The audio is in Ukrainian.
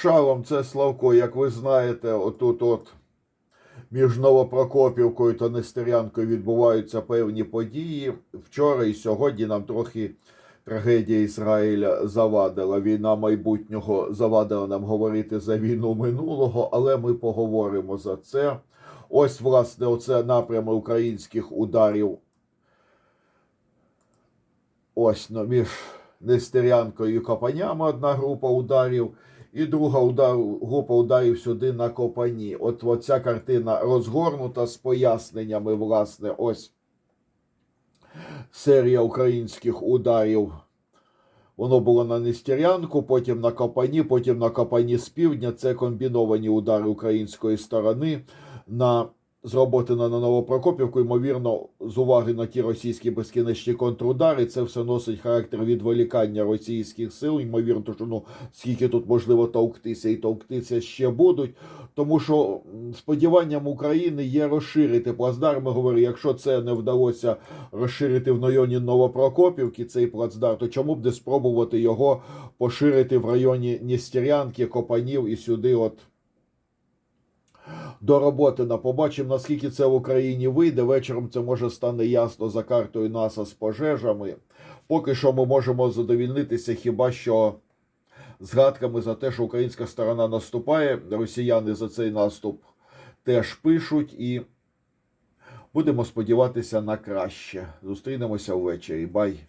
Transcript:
Шалом, це Славко, як ви знаєте, отут от між Новопрокопівкою та Нестерянкою відбуваються певні події. Вчора і сьогодні нам трохи трагедія Ізраїля завадила. Війна майбутнього завадила нам говорити за війну минулого, але ми поговоримо за це. Ось, власне, оце напрями українських ударів. Ось ну, між Нестерянкою і Копанями одна група ударів, і друга удар, група ударів сюди на Копані. От оця картина розгорнута з поясненнями, власне, ось серія українських ударів. Воно було на Нестерянку, потім на Копані, потім на Копані з півдня. Це комбіновані удари української сторони на з на Новопрокопівку, ймовірно, з уваги на ті російські безкінечні контрудари, це все носить характер відволікання російських сил. Ймовірно, то що ну скільки тут можливо товктися і товктися ще будуть. Тому що сподіванням України є розширити плацдарм. Ми говорю, якщо це не вдалося розширити в районі Новопрокопівки, цей плацдарм, то чому б не спробувати його поширити в районі Нестерянки, Копанів і сюди, от до роботи на побачимо, наскільки це в Україні вийде. Вечором це може стане ясно за картою НАСА з пожежами. Поки що ми можемо задовільнитися хіба що згадками за те, що українська сторона наступає. Росіяни за цей наступ теж пишуть і будемо сподіватися на краще. Зустрінемося ввечері. Бай!